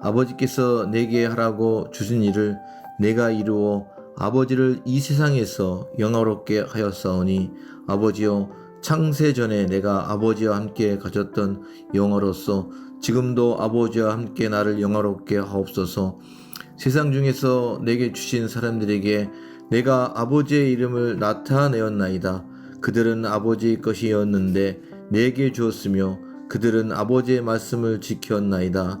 아버지께서 내게 하라고 주신 일을 내가 이루어 아버지를 이 세상에서 영화롭게 하였사오니 아버지여 창세 전에 내가 아버지와 함께 가졌던 영화로서 지금도 아버지와 함께 나를 영화롭게 하옵소서 세상 중에서 내게 주신 사람들에게 내가 아버지의 이름을 나타내었나이다. 그들은 아버지의 것이었는데 내게 주었으며 그들은 아버지의 말씀을 지켰나이다.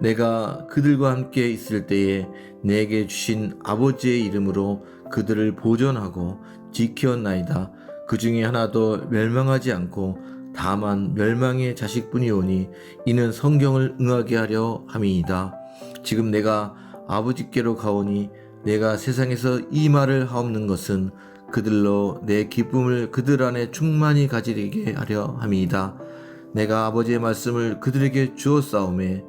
내가 그들과 함께 있을 때에 내게 주신 아버지의 이름으로 그들을 보존하고 지켰나이다. 그 중에 하나도 멸망하지 않고 다만 멸망의 자식뿐이오니 이는 성경을 응하게 하려 함이이다. 지금 내가 아버지께로 가오니 내가 세상에서 이 말을 하옵는 것은 그들로 내 기쁨을 그들 안에 충만히 가지게 하려 함이이다. 내가 아버지의 말씀을 그들에게 주었사오매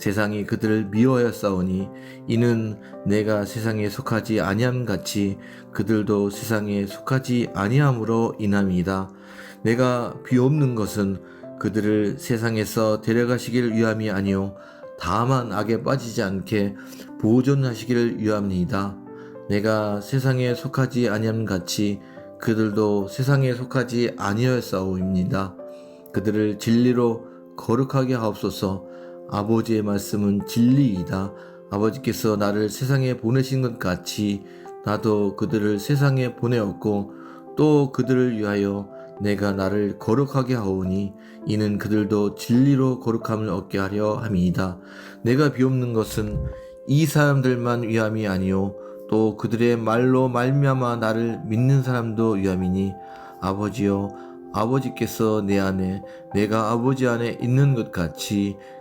세상이 그들을 미워하였사오니 이는 내가 세상에 속하지 아니함 같이 그들도 세상에 속하지 아니함으로 인함이다. 내가 비옵는 것은 그들을 세상에서 데려가시기를 위함이 아니요 다만 악에 빠지지 않게 보존하시기를 위함이다. 내가 세상에 속하지 아니함 같이 그들도 세상에 속하지 아니하였사오입니다. 그들을 진리로 거룩하게 하옵소서. 아버지의 말씀은 진리이다. 아버지께서 나를 세상에 보내신 것 같이 나도 그들을 세상에 보내었고 또 그들을 위하여 내가 나를 거룩하게 하오니 이는 그들도 진리로 거룩함을 얻게 하려 함이이다. 내가 비옵는 것은 이 사람들만 위함이 아니요 또 그들의 말로 말미암아 나를 믿는 사람도 위함이니 아버지여 아버지께서 내 안에 내가 아버지 안에 있는 것 같이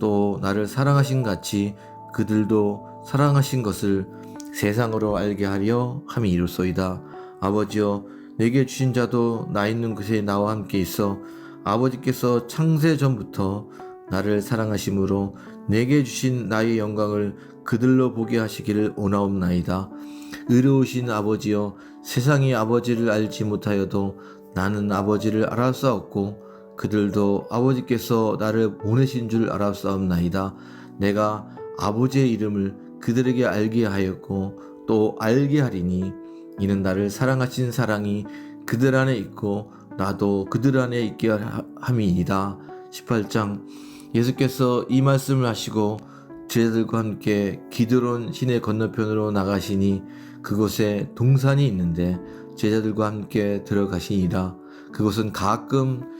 또 나를 사랑하신 같이 그들도 사랑하신 것을 세상으로 알게 하려 함이 이루소이다. 아버지여 내게 주신 자도 나 있는 곳에 나와 함께 있어 아버지께서 창세 전부터 나를 사랑하심으로 내게 주신 나의 영광을 그들로 보게 하시기를 원하옵나이다. 의로우신 아버지여 세상이 아버지를 알지 못하여도 나는 아버지를 알았사옵고 그들도 아버지께서 나를 보내신 줄 알았사옵나이다. 내가 아버지의 이름을 그들에게 알게 하였고 또 알게 하리니 이는 나를 사랑하신 사랑이 그들 안에 있고 나도 그들 안에 있게 함이니이다. 18장 예수께서 이 말씀을 하시고 제자들과 함께 기드론 시내 건너편으로 나가시니 그곳에 동산이 있는데 제자들과 함께 들어가시니라. 그곳은 가끔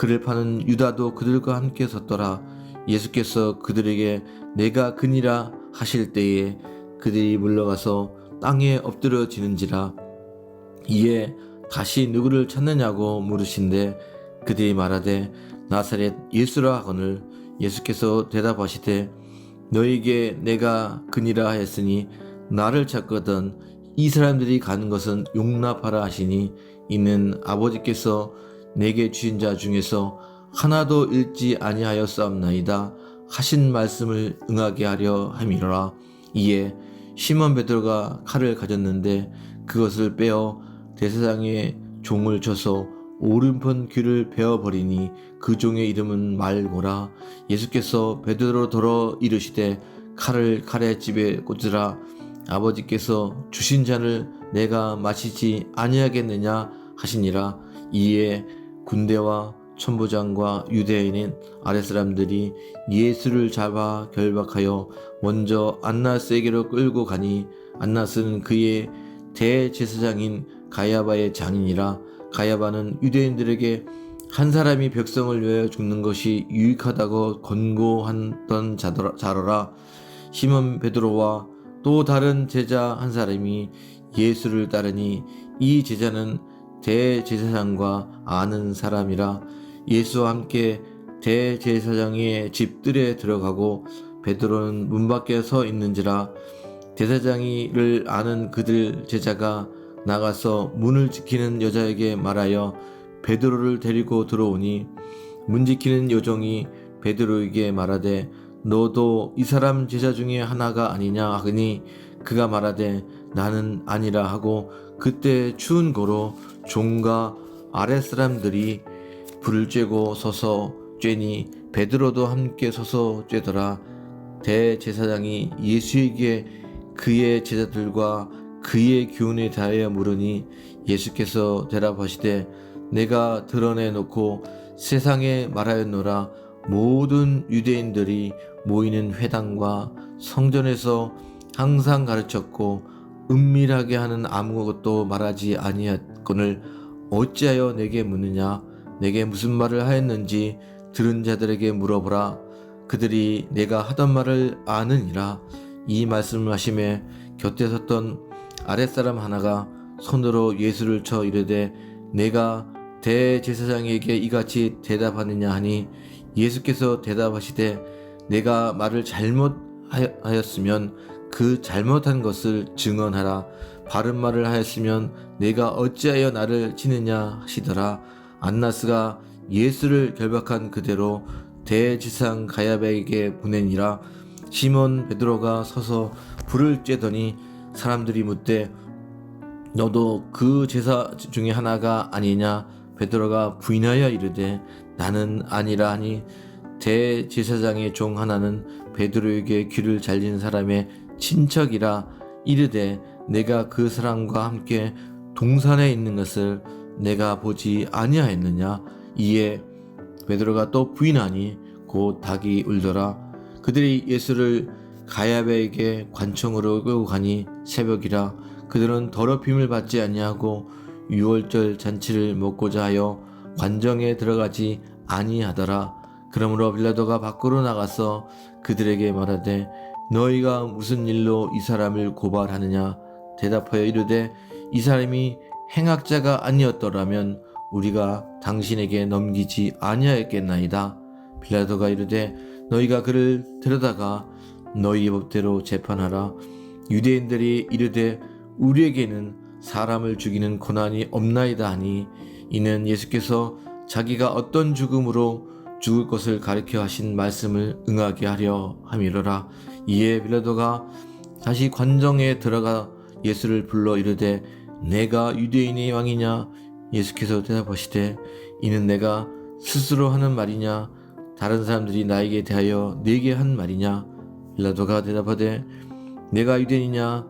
그를 파는 유다도 그들과 함께 섰더라. 예수께서 그들에게 내가 그니라 하실 때에 그들이 물러가서 땅에 엎드려지는지라. 이에 다시 누구를 찾느냐고 물으신데 그들이 말하되 나사렛 예수라 하거늘 예수께서 대답하시되 너에게 내가 그니라 하였으니 나를 찾거든 이 사람들이 가는 것은 용납하라 하시니 이는 아버지께서 내게 주신 자 중에서 하나도 잃지 아니하였사옵나이다. 하신 말씀을 응하게 하려 함이로라. 이에 시몬 베드로가 칼을 가졌는데 그것을 빼어 대세상에 종을 쳐서 오른편 귀를 베어 버리니 그 종의 이름은 말고라. 예수께서 베드로 돌어 이르시되 칼을 칼의 집에 꽂으라. 아버지께서 주신 잔을 내가 마시지 아니하겠느냐 하시니라. 이에 군대와 천부장과 유대인인 아랫사람들이 예수를 잡아 결박하여 먼저 안나스에게로 끌고 가니 안나스는 그의 대제사장인 가야바의 장인이라 가야바는 유대인들에게 한 사람이 백성을 위하여 죽는 것이 유익하다고 자더라- 자로라. 시몬 베드로와 또 다른 제자 한 사람이 예수를 따르니 이 제자는 대제사장과 아는 사람이라 예수와 함께 대제사장의 집들에 들어가고 베드로는 문 밖에 서 있는지라 대사장이를 아는 그들 제자가 나가서 문을 지키는 여자에게 말하여 베드로를 데리고 들어오니 문 지키는 요정이 베드로에게 말하되 너도 이 사람 제자 중에 하나가 아니냐? 하니 그가 말하되 나는 아니라. 하고 그때 추운 고로 종과 아랫 사람들이 불을 쬐고 서서 쬐니 베드로도 함께 서서 쬐더라. 대제사장이 예수에게 그의 제자들과 그의 교훈에 대하여 물으니 예수께서 대답하시되 내가 드러내 놓고 세상에 말하였노라. 모든 유대인들이 모이는 회당과 성전에서 항상 가르쳤고 은밀하게 하는 아무것도 말하지 아니 했거늘 어찌하여 내게 묻느냐? 내게 무슨 말을 하였는지 들은 자들에게 물어보라. 그들이 내가 하던 말을 아느니라. 이 말씀을 하심에 곁에 섰던 아랫사람 하나가 손으로 예수를 쳐 이르되 내가 대제사장에게 이같이 대답하느냐 하니 예수께서 대답하시되 내가 말을 잘못하였으면 그 잘못한 것을 증언하라 바른 말을 하였으면 내가 어찌하여 나를 치느냐 하시더라. 안나스가 예수를 결박한 그대로 대지상 가야베에게 보내니라. 시몬 베드로가 서서 불을 쬐더니 사람들이 묻되 너도 그 제사 중에 하나가 아니냐? 베드로가 부인하여 이르되 나는 아니라 하니 대제사장의 종 하나는 베드로에게 귀를 잘린 사람의 친척이라. 이르되 내가 그 사람과 함께 동산에 있는 것을 내가 보지 아니하였느냐? 이에 베드로가 또 부인하니 곧 닭이 울더라. 그들이 예수를 가야베에게 관청으로 끌고 가니 새벽이라. 그들은 더럽힘을 받지 아니하고 유월절 잔치를 먹고자 하여 관정에 들어가지 아니하더라. 그러므로 빌라도가 밖으로 나가서 그들에게 말하되 너희가 무슨 일로 이 사람을 고발하느냐 대답하여 이르되 이 사람이 행악자가 아니었더라면 우리가 당신에게 넘기지 아니하였겠나이다. 빌라도가 이르되 너희가 그를 데려다가 너희 법대로 재판하라. 유대인들이 이르되 우리에게는 사람을 죽이는 고난이 없나이다 하니 이는 예수께서 자기가 어떤 죽음으로 죽을 것을 가리켜 하신 말씀을 응하게 하려 함이로라. 이에 빌라도가 다시 관정에 들어가 예수를 불러 이르되 내가 유대인의 왕이냐? 예수께서 대답하시되 이는 내가 스스로 하는 말이냐? 다른 사람들이 나에게 대하여 내게 한 말이냐? 빌라도가 대답하되 내가 유대인이냐?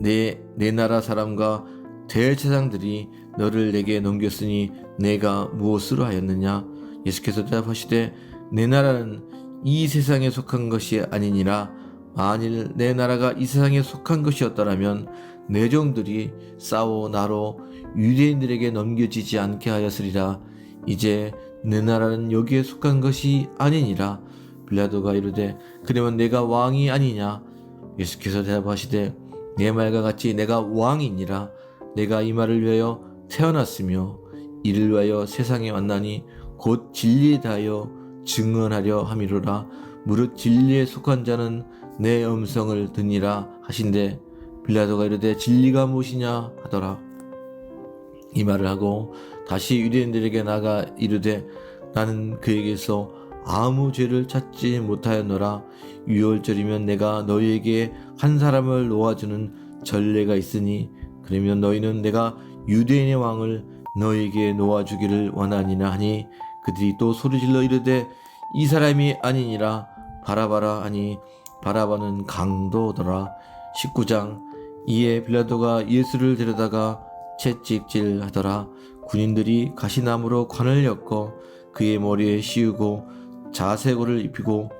내, 내 나라 사람과 대제사장들이 너를 내게 넘겼으니 내가 무엇으로 하였느냐? 예수께서 대답하시되 내 나라는 이 세상에 속한 것이 아니니라 만일 내 나라가 이 세상에 속한 것이었더라면 내 종들이 싸워 나로 유대인들에게 넘겨지지 않게 하였으리라. 이제 내 나라는 여기에 속한 것이 아니니라. 빌라도가 이르되 그러면 내가 왕이 아니냐? 예수께서 대답하시되 내 말과 같이 내가 왕이니라. 내가 이 말을 위하여 태어났으며 이를 위하여 세상에 왔나니 곧 진리에 대하여 증언하려 함이로라. 무릇 진리에 속한 자는 내 음성을 듣니라 하신대 빌라도가 이르되 진리가 무엇이냐 하더라. 이 말을 하고 다시 유대인들에게 나가 이르되 나는 그에게서 아무 죄를 찾지 못하였노라. 유월절이면 내가 너희에게 한 사람을 놓아주는 전례가 있으니 그러면 너희는 내가 유대인의 왕을 너희에게 놓아주기를 원하니라 하니 그들이 또 소리질러 이르되 이 사람이 아니니라. 바라바라 하니 바라바는 강도더라. 19장 이에 빌라도가 예수를 데려다가 채찍질 하더라. 군인들이 가시나무로 관을 엮어 그의 머리에 씌우고 자색옷을 입히고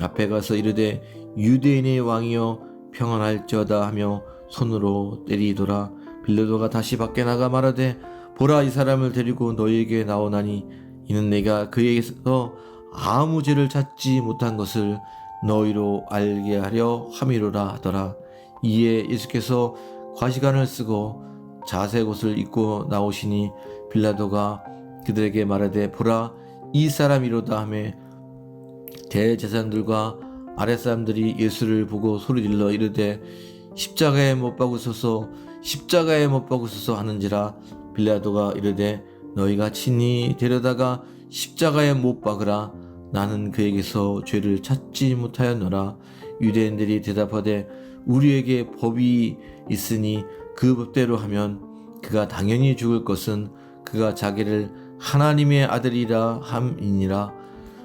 앞에 가서 이르되 유대인의 왕이여 평안할지어다 하며 손으로 때리더라. 빌라도가 다시 밖에 나가 말하되 보라 이 사람을 데리고 너희에게 나오나니 이는 내가 그에게서 아무 죄를 찾지 못한 것을 너희로 알게 하려 함이로라 하더라. 이에 예수께서 과시관을 쓰고 자색 옷을 입고 나오시니 빌라도가 그들에게 말하되 보라 이 사람이로다 하매 대제사장들과 아랫사람들이 예수를 보고 소리질러 이르되 십자가에 못 박으소서 십자가에 못 박으소서 하는지라. 빌라도가 이르되 너희가 친히 데려다가 십자가에 못 박으라 나는 그에게서 죄를 찾지 못하였노라. 유대인들이 대답하되 우리에게 법이 있으니 그 법대로 하면 그가 당연히 죽을 것은 그가 자기를 하나님의 아들이라 함이니라.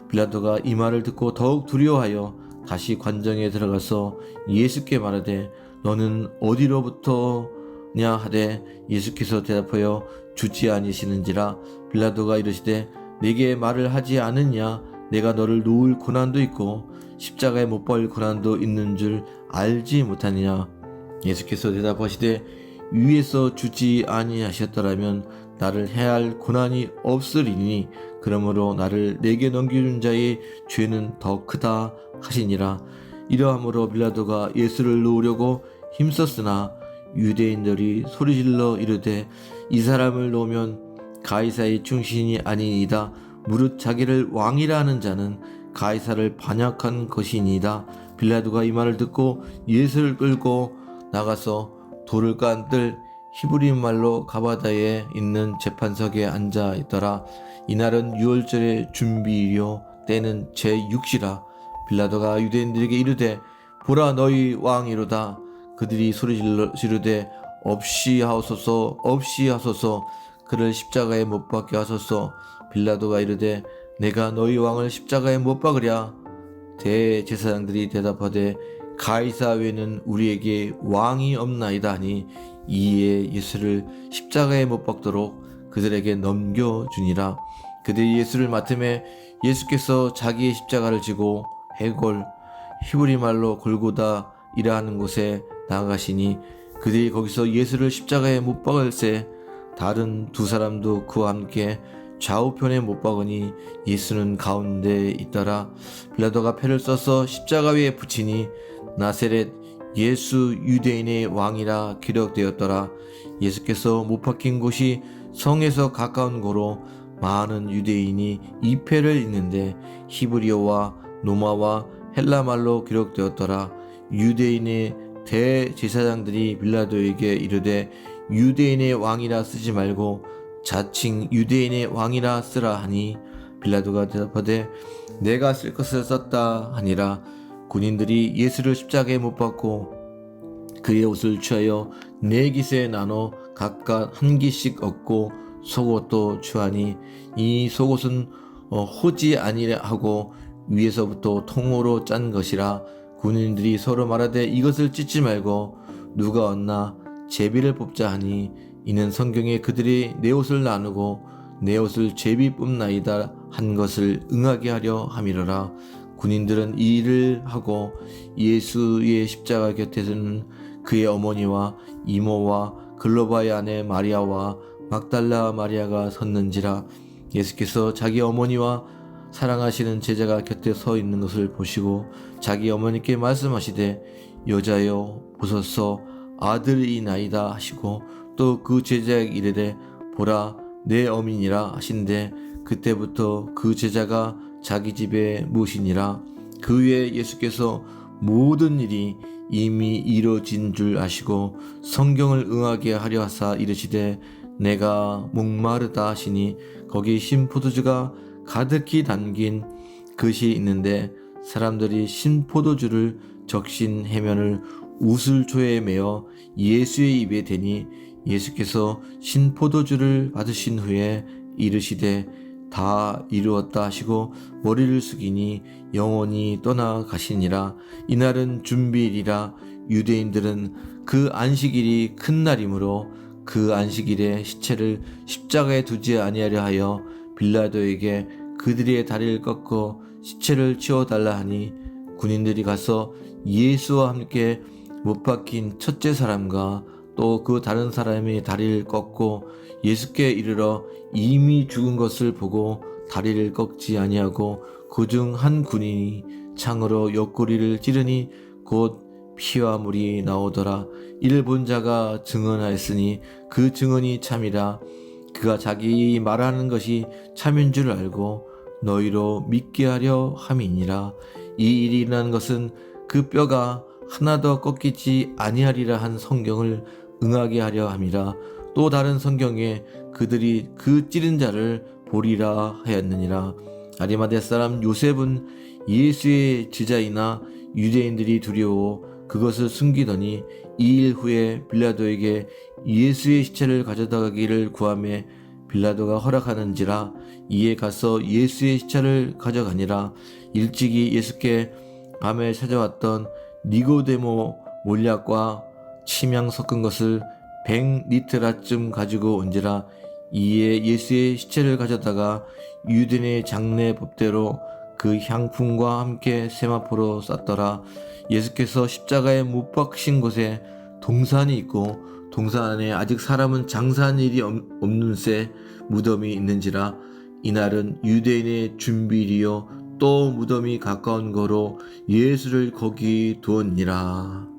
빌라도가 이 말을 듣고 더욱 두려워하여 다시 관정에 들어가서 예수께 말하되 너는 어디로부터냐 하되 예수께서 대답하여 주지 아니시는지라. 빌라도가 이르시되 내게 말을 하지 않느냐 내가 너를 놓을 고난도 있고 십자가에 못 박을 고난도 있는 줄 알지 못하느냐? 예수께서 대답하시되 위에서 주지 아니하셨더라면 나를 해할 고난이 없으리니 그러므로 나를 내게 넘겨준 자의 죄는 더 크다 하시니라. 이러함으로 빌라도가 예수를 놓으려고 힘썼으나 유대인들이 소리질러 이르되 이 사람을 놓으면 가이사의 충신이 아니이다 무릇 자기를 왕이라 하는 자는 가이사를 반역한 것이니이다. 빌라도가 이 말을 듣고 예수를 끌고 나가서 돌을 깐들 히브리 말로 가바다에 있는 재판석에 앉아 있더라. 이날은 유월절의 준비일요. 때는 제6시라. 빌라도가 유대인들에게 이르되 보라 너희 왕이로다. 그들이 소리 지르되 없이 하소서 없이 하소서. 그를 십자가에 못 박게 하소서 빌라도가 이르되 내가 너희 왕을 십자가에 못 박으랴. 대제사장들이 대답하되 가이사 외에는 우리에게 왕이 없나이다 하니 이에 예수를 십자가에 못 박도록 그들에게 넘겨 주니라. 그들이 예수를 맡음에 예수께서 자기의 십자가를 지고 해골 히브리 말로 골고다 이라 하는 곳에 나아가시니 그들이 거기서 예수를 십자가에 못 박을새 다른 두 사람도 그와 함께 좌우편에 못 박으니 예수는 가운데 있더라 빌라도가 패를 써서 십자가 위에 붙이니 나세렛 예수 유대인의 왕이라 기록되었더라. 예수께서 못 박힌 곳이 성에서 가까운 고로 많은 유대인이 이 패를 읽는데 히브리어와 노마와 헬라말로 기록되었더라. 유대인의 대제사장들이 빌라도에게 이르되 유대인의 왕이라 쓰지 말고 자칭 유대인의 왕이라 쓰라 하니 빌라도가 대답하되 내가 쓸 것을 썼다 하니라. 군인들이 예수를 십자가에 못 박고 그의 옷을 취하여 네 깃에 나눠 각각 한 깃씩 얻고 속옷도 취하니 이 속옷은 어, 호지 아니라 하고 위에서부터 통으로 짠 것이라. 군인들이 서로 말하되 이것을 찢지 말고 누가 왔나? 제비를 뽑자 하니 이는 성경에 그들이 내 옷을 나누고 내 옷을 제비 뽑나이다 한 것을 응하게 하려 함이로라. 군인들은 이 일을 하고 예수의 십자가 곁에서는 그의 어머니와 이모와 글로바의 아내 마리아와 막달라 마리아가 섰는지라. 예수께서 자기 어머니와 사랑하시는 제자가 곁에 서 있는 것을 보시고 자기 어머니께 말씀하시되 여자여 보소서. 아들이 나이다 하시고 또 그 제자에게 이르되 보라 내 어민이라 하신데 그때부터 그 제자가 자기 집에 모시니라. 그 후에 예수께서 모든 일이 이미 이루어진 줄 아시고 성경을 응하게 하려 하사 이르시되 내가 목마르다 하시니 거기 신포도주가 가득히 담긴 그릇이 있는데 사람들이 신포도주를 적신 해면을 우슬초에 매어 예수의 입에 대니 예수께서 신포도주를 받으신 후에 이르시되 다 이루었다 하시고 머리를 숙이니 영원히 떠나가시니라. 이날은 준비일이라. 유대인들은 그 안식일이 큰 날이므로 그 안식일에 시체를 십자가에 두지 아니하려 하여 빌라도에게 그들의 다리를 꺾어 시체를 치워달라 하니 군인들이 가서 예수와 함께 못 박힌 첫째 사람과 또 그 다른 사람의 다리를 꺾고 예수께 이르러 이미 죽은 것을 보고 다리를 꺾지 아니하고 그 중 한 군인이 창으로 옆구리를 찌르니 곧 피와 물이 나오더라. 이를 본 자가 증언하였으니 그 증언이 참이라. 그가 자기 말하는 것이 참인 줄 알고 너희로 믿게 하려 함이니라. 이 일이 일어난 것은 그 뼈가 하나 더 꺾이지 아니하리라 한 성경을 응하게 하려 함이라 또 다른 성경에 그들이 그 찌른 자를 보리라 하였느니라. 아리마대 사람 요셉은 예수의 제자이나 유대인들이 두려워 그것을 숨기더니 이 일 후에 빌라도에게 예수의 시체를 가져다 가기를 구하매 빌라도가 허락하는지라 이에 가서 예수의 시체를 가져가니라. 일찍이 예수께 밤에 찾아왔던 니고데모 몰약과 침향 섞은 것을 백 리트라쯤 가지고 온지라. 이에 예수의 시체를 가져다가 유대인의 장례 법대로 그 향품과 함께 세마포로 쌌더라. 예수께서 십자가에 못 박신 곳에 동산이 있고 동산 안에 아직 사람은 장사한 일이 없- 없는 새 무덤이 있는지라. 이날은 유대인의 준비일이요. 또 무덤이 가까운 거로 예수를 거기 두었니라